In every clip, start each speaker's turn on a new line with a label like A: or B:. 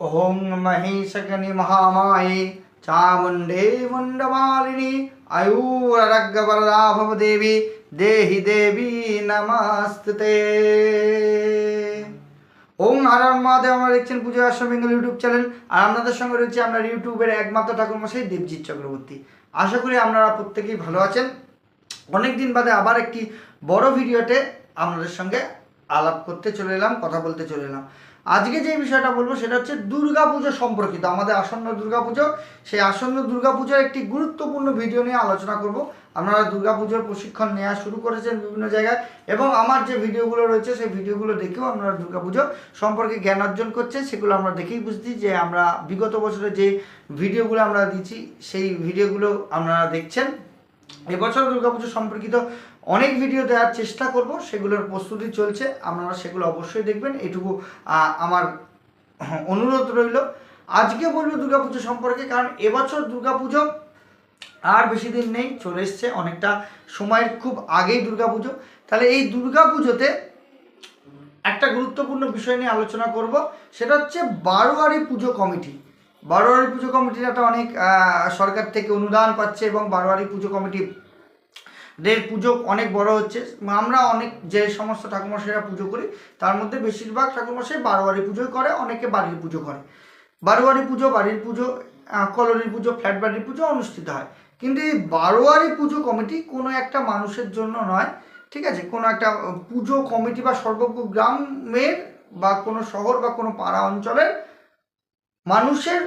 A: ওং মহেশকনি মহামায়ে চামুণ্ডে মুণ্ডমালিনী আয়ুরারগ্যবরদা ভব দেবী দেহি দেবী নমস্তে ওং নারায়ণ মহাদেব আমরা দেখছেন পুজো বেঙ্গল ইউটিউব চ্যানেল। আর আপনাদের সঙ্গে রয়েছে আমরা ইউটিউবের একমাত্র ঠাকুরমশাই দেবজিৎ চক্রবর্তী। আশা করি আপনারা প্রত্যেকেই ভালো আছেন। অনেক দিন বাদে আবার একটি বড় ভিডিওতে আপনাদের সঙ্গে আলাপ করতে চলে এলাম, কথা বলতে চলে এলাম। আজকে যে বিষয়টা বলব সেটা হচ্ছে দুর্গাপুজো সম্পর্কিত, আমাদের আসন্ন দুর্গাপুজো। সেই আসন্ন দুর্গাপুজোর একটি গুরুত্বপূর্ণ ভিডিও নিয়ে আলোচনা করব। আপনারা দুর্গাপুজোর প্রশিক্ষণ নেওয়া শুরু করেছেন বিভিন্ন জায়গায় এবং আমার যে ভিডিওগুলো রয়েছে সেই ভিডিওগুলো দেখেও আপনারা দুর্গাপুজো সম্পর্কে জ্ঞান অর্জন করছেন। সেগুলো আমরা দেখেই বুঝছি যে আমরা বিগত বছরে যে ভিডিওগুলো আমরা দিচ্ছি সেই ভিডিওগুলো আপনারা দেখছেন। এবছর দুর্গাপুজো সম্পর্কিত অনেক ভিডিও দেওয়ার চেষ্টা করব, সেগুলোর প্রস্তুতি চলছে, আপনারা সেগুলো অবশ্যই দেখবেন, এটুকু আমার অনুরোধ রইল। আজকে বলব দুর্গাপুজো সম্পর্কে, কারণ এবছর দুর্গাপুজো আর বেশি দিন নেই, চলে এসছে অনেকটা সময়ের খুব আগেই দুর্গাপুজো। তাহলে এই দুর্গাপুজোতে একটা গুরুত্বপূর্ণ বিষয় নিয়ে আলোচনা করব, সেটা হচ্ছে বারোয়ারি পুজো কমিটি। বারোয়ারি পুজো কমিটির একটা অনেক সরকার থেকে অনুদান পাচ্ছে এবং বারোয়ারি পুজো কমিটি দের পুজো অনেক বড় হচ্ছে। আমরা অনেক, যে সমস্ত ঠাকুরমশাইরা পুজো করি, তার মধ্যে বেশিরভাগ ঠাকুরমশাই বারোয়ারি পুজোই করে, অনেকে বাড়ির পুজো করে। বারোয়ারি পুজো, বাড়ির পুজো কলোনির পুজো, ফ্ল্যাট বাড়ির পুজো অনুষ্ঠিত হয়। কিন্তু এই বারোয়ারি পুজো কমিটি কোনো একটা মানুষের জন্য নয়, ঠিক আছে? কোনো একটা পুজো কমিটি বা সর্বজ্ঞ গ্রামের বা কোনো শহর বা কোনো পাড়া অঞ্চলের মানুষের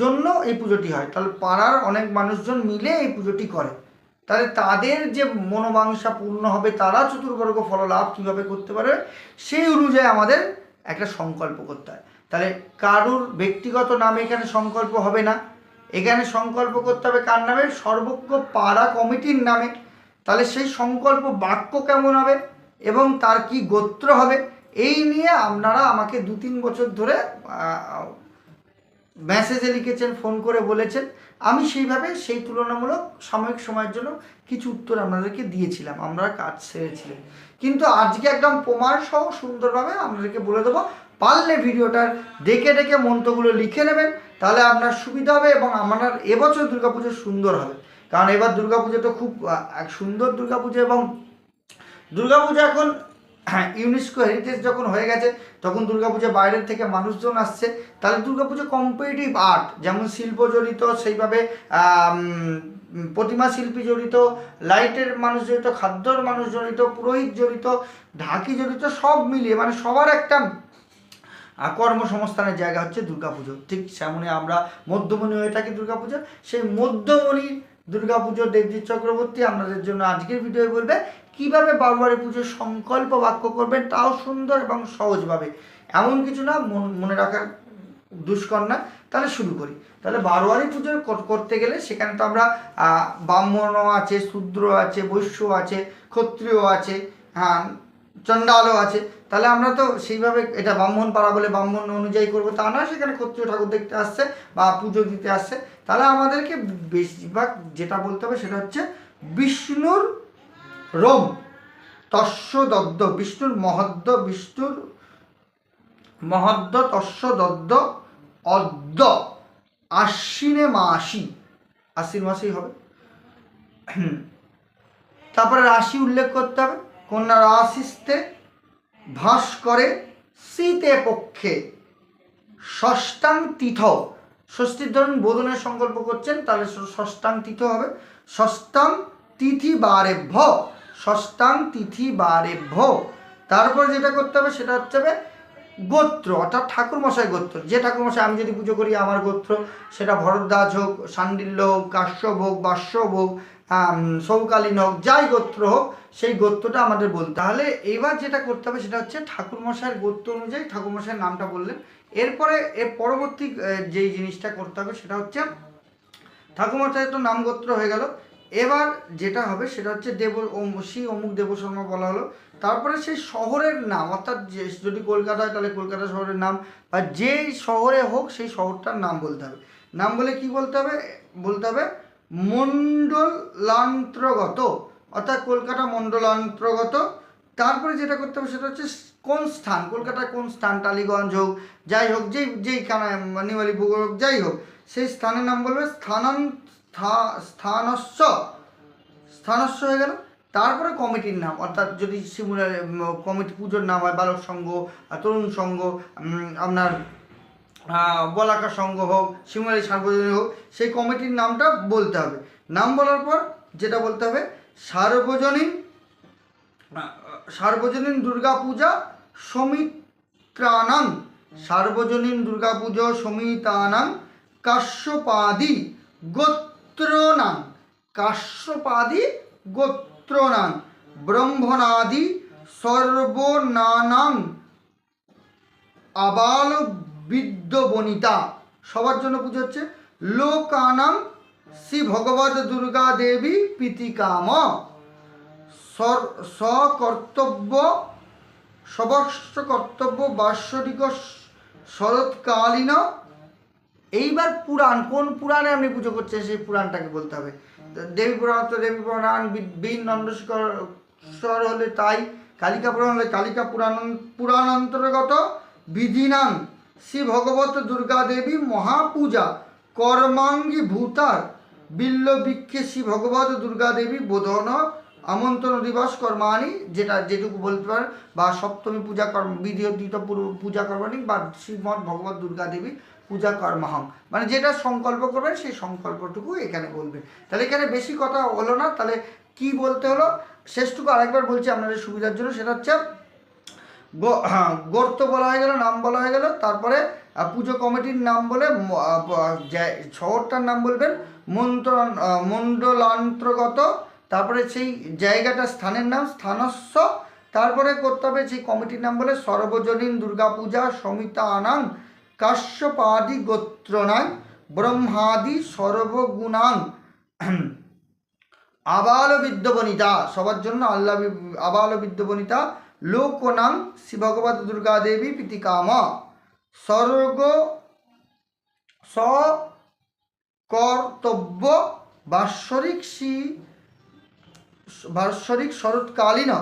A: জন্য এই পুজোটি হয়। তাহলে পাড়ার অনেক মানুষজন মিলে এই পুজোটি করে। তাহলে তাদের যে মনোবাঞ্ছা পূর্ণ হবে, তারা চতুর্বর্গ ফললাভ কীভাবে করতে পারবে, সেই অনুযায়ী আমাদের একটা সংকল্প করতে হয়। তাহলে কারুর ব্যক্তিগত নামে এখানে সংকল্প হবে না। এখানে সংকল্প করতে হবে কার নামে? সর্বজ্ঞ পাড়া কমিটির নামে। তাহলে সেই সংকল্প বাক্য কেমন হবে এবং তার কি গোত্র হবে? এই নিয়ে আপনারা আমাকে দু তিন বছর ধরে মেসেজে লিখেছেন ফোন করে বলেছেন। আমি সেইভাবে সেই তুলনামূলক সাময়িক সময়ের জন্য কিছু উত্তর আপনাদেরকে দিয়েছিলাম। আমরা কাজ সেরেছিলাম কিন্তু আজকে একদম প্রমাণ সহ সুন্দরভাবে আপনাদেরকে বলে দেবো, পারলে ভিডিওটার ডেকে ডেকে মন্ত্রগুলো লিখে নেবেন, তাহলে আপনার সুবিধা হবে এবং আপনার এবছর দুর্গাপুজো সুন্দর হবে। কারণ এবার দুর্গাপুজো তো খুব এক সুন্দর দুর্গাপুজো এবং দুর্গাপূজা এখন হ্যাঁ ইউনেস্কো হেরিটেজ যখন হয়ে গেছে, তখন দুর্গাপূজা বাইরের থেকে মানুষজন আসছে। তাহলে দুর্গাপুজো কম্পিটিটিভ আর্ট যেমন শিল্প জড়িত, সেইভাবে প্রতিমা শিল্পী জড়িত, লাইটের মানুষ জড়িত, খাদ্যর মানুষ জড়িত, পুরোহিত জড়িত, ঢাকি জড়িত, সব মিলিয়ে মানে সবার একটা কর্মসংস্থানের জায়গা হচ্ছে দুর্গাপুজো। ঠিক সেমনি আমরা মধ্যমণি হয়ে থাকি দুর্গাপুজো, সেই মধ্যমণি দুর্গাপুজো দেবজিৎ চক্রবর্তী আপনাদের জন্য আজকের ভিডিও বলবে। কীভাবে বারোয়ারি পুজোর সংকল্প বাক্য করবেন তাও সুন্দর এবং সহজভাবে। এমন কিছু না মন- রাখার দুষ্কর না। তাহলে শুরু করি। তাহলে বারোয়ারি পুজো করতে গেলে সেখানে তো আমরা আহ, ব্রাহ্মণও আছে শূদ্র আছে বৈশ্য আছে ক্ষত্রিয় আছে হ্যাঁ চণ্ডালও আছে। তাহলে আমরা তো সেইভাবে এটা ব্রাহ্মণ পাড়া বলে ব্রাহ্মণ অনুযায়ী করব তা না সেখানে ক্ষত্রিয় ঠাকুর দেখতে আসছে বা পুজো দিতে আসছে। তাহলে আমাদেরকে বেশিরভাগ যেটা বলতে হবে সেটা হচ্ছে বিষ্ণুর রোম। তস্য দদ্দ বিষ্ণুর মহদ্দ বিষ্ণুর মহদ্দ তস্য দদ্দ অদ্য আশ্বিনে মাসি। আশ্বিন মাসেই হবে। তারপরে রাশি উল্লেখ করতে হবে। কন্যা রাশিস্তে ভাস করে শীতে পক্ষে ষষ্ঠাং তীর্থ ষষ্ঠীর ধরুন বোধনের সংকল্প করছেন, তাহলে ষষ্ঠাং তীর্থ হবে। ষষ্ঠাং তিথি বারেভ্য ষষ্ঠাং তিথি বারেভ্য। তারপর যেটা করতে হবে সেটা হচ্ছে গোত্র, অর্থাৎ ঠাকুরমশাই গোত্র। যে ঠাকুরমশাই আমি যদি পুজো করি আমার গোত্র, সেটা ভরদ্বাজ হোক, সান্ডিল্য হোক, কাশ্যপ হোক বাস্যপ হোক সৌকালীন হোক, যাই গোত্র হোক, সেই গোত্রটা আমাদের বলতে তাহলে এবার যেটা করতে হবে সেটা হচ্ছে ঠাকুরমশাইয়ের গোত্র অনুযায়ী ঠাকুরমশাইয়ের নামটা বললেন। এরপরে, এর পরবর্তী যেই জিনিসটা করতে হবে সেটা হচ্ছে, ঠাকুরমশাইয়ের তো নাম গোত্র হয়ে গেল। এবার যেটা হবে সেটা হচ্ছে দেব শ্রী অমুক দেবশর্মা বলা হলো। তারপরে সেই শহরের নাম, অর্থাৎ যে, যদি কলকাতা হয় তাহলে কলকাতা শহরের নাম, বা যেই শহরে হোক সেই শহরটার নাম বলতে হবে। নাম বলে কি বলতে হবে? বলতে হবে মণ্ডলান্তর্গত, অর্থাৎ কলকাতা মণ্ডলান্তর্গত। তারপরে যেটা করতে হবে সেটা হচ্ছে কোন স্থান? কলকাতায় কোন স্থান? টালিগঞ্জ হোক, যাই হোক, যেই, যেইখানে নিমালিপুকুর হোক, যাই হোক, সেই স্থানের নাম বলবে স্থানান স্থা- স্থানস্য স্থানস্য হয়ে গেল। তারপরে কমিটির নাম, অর্থাৎ যদি শিমুলার কমিটি পুজোর নাম হয়, বালক সংঘ তরুণ সংঘ আপনার বলাকা সংঘ হোক, শিমুলারি সার্বজনীন হোক, সেই কমিটির নামটা বলতে হবে। নাম বলার পর যেটা বলতে হবে, সার্বজনীন সার্বজনীন দুর্গা পূজা সমিত্রানাং, সার্বজনীন দুর্গা পুজো সমিতানাং কাশ্যপাদি গোত্রনাং কাশ্যপাদি গোত্রনাং ব্রহ্মণাদি সর্বনানাং আবাল বিদ্য বনিতা সবার জন্য পুজো হচ্ছে। লোকানাং শ্রী ভগবত দুর্গা দেবী পিতিকাম। সকর্তব্য সবস্ব কর্তব্য বাৎসরিক শরৎকালীন এইবার পুরাণ, কোন পুরাণে আপনি পুজো করছেন সেই পুরাণটাকে বলতে হবে। দেবী পুরাণ তো দেবী পুরাণ বীর নন্দস্বর হলে তাই, কালিকা পুরাণ হলে কালিকা পুরাণ পুরাণ অন্তর্গত বিধিনাং শ্রী ভগবত দুর্গা দেবী মহাপূজা কর্মাঙ্গী ভূতার বিল্ল বৃক্ষে শ্রী ভগবত দুর্গা দেবী বোধন আমন্ত্রণ দিবস কর্মানি যেটা যেটুকু বলতে পারেন বা সপ্তমী পূজা কর্ম বিধিয়তীত পূজা কর্মানি বা শ্রীমৎ ভগবত দুর্গা দেবী পূজা কর্মাহং। মানে যেটা সংকল্প করবেন সেই সংকল্পটুকু এখানে বলবেন তাহলে এখানে বেশি কথা হলো না তাহলে কি বলতে হলো? শেষটুকু আরেকবার বলছি আপনাদের সুবিধার জন্য সেটা হচ্ছে হ্যাঁ, গর্ত বলা হয়ে গেল নাম বলা হয়ে গেল তারপরে পুজো কমিটির নাম বলে শহরটার নাম বলবেন মন্ত্র আহ, মণ্ডলান্তর্গত তারপরে সেই জায়গাটা স্থানের নাম স্থানস্য তারপরে করতে হবে সেই কমিটির নাম বলে সর্বজনীন দুর্গাপূজা, সমিতা আনাং কাশ্যপাদি গোত্রনাং ব্রহ্মাদি সর্বগুণাং আবাল বিদ্যবনিতা, সবার জন্য আল্লাহ আবাল বিদ্যবনিতা লোকনাং শ্রী ভগবত দুর্গা দেবী পিতিকাম। স্বর্গ স কর্তব্য বাৎসরিক শ্রী বাৎসরিক শরৎকালীন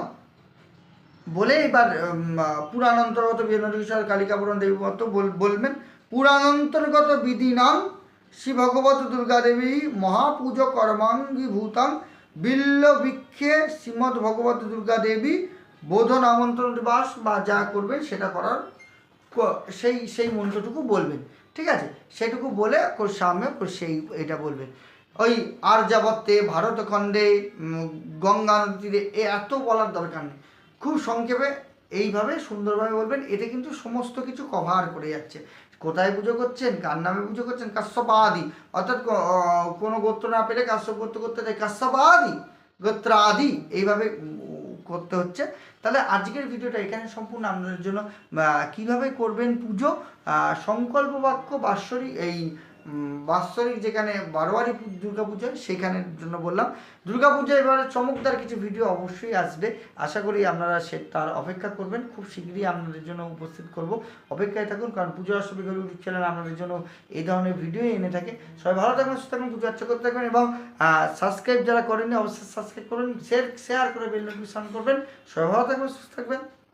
A: বলে এবার পুরাণ অন্তর্গত পুরাণ দেবী মতো বল- বলবেন পুরাণ অন্তর্গত বিধি নাম শ্রী ভগবত দুর্গা দেবী মহাপূজ কর্মাঙ্গী ভূতাং বিল্ল বৃক্ষে শ্রীমৎ ভগবত দুর্গা দেবী বোধন আমন্ত্রণ বাস বা যা করবেন সেটা করার সেই সেই মন্ত্রটুকু বলবেন। ঠিক আছে? সেটুকু বলে সামনে সেই, এটা বলবেন। ওই আর যাবত্তে ভারতখণ্ডে গঙ্গা নদীতে এ এত বলার দরকার নেই। খুব সংক্ষেপে এইভাবে সুন্দরভাবে বলবেন, এতে কিন্তু সমস্ত কিছু কভার করে যাচ্ছে। কোথায় পুজো করছেন, কার নামে পুজো করছেন, কাশ্যপাদি, অর্থাৎ কোনো গোত্র না পেলে কাশ্যপ গোত্র করতে দেয়, কাশ্যপাদি, গোত্রাদি, এইভাবে করতে হচ্ছে। তাহলে আজকের ভিডিওটা এখানে সম্পূর্ণ। আপনাদের জন্য কীভাবে করবেন পুজো? সংকল্প বাক্য, বাৎসরিক এই বাৎসরিক যেখানে বারোয়ারি দুর্গা পুজো হয় সেখানের জন্য বললাম। দুর্গা পুজো এবারে চমকদার কিছু ভিডিও অবশ্যই আসবে। আশা করি আপনারা সে তার অপেক্ষা করবেন। খুব শীঘ্রই আপনাদের জন্য উপস্থিত করব। অপেক্ষায় থাকুন, কারণ পুজো আসবে ইউটিউব চ্যানেল আপনাদের জন্য এই ধরনের ভিডিও এনে থাকে। সবাই ভালো থাকবেন, সুস্থ থাকবেন, পুজো আর্চা করতে থাকবেন এবং সাবস্ক্রাইব যারা করেননি, অবশ্যই সাবস্ক্রাইব করবেন শেয়ার শেয়ার করে বেল নোটিফিকেশন করবেন। সবাই ভালো থাকবেন, সুস্থ থাকবেন।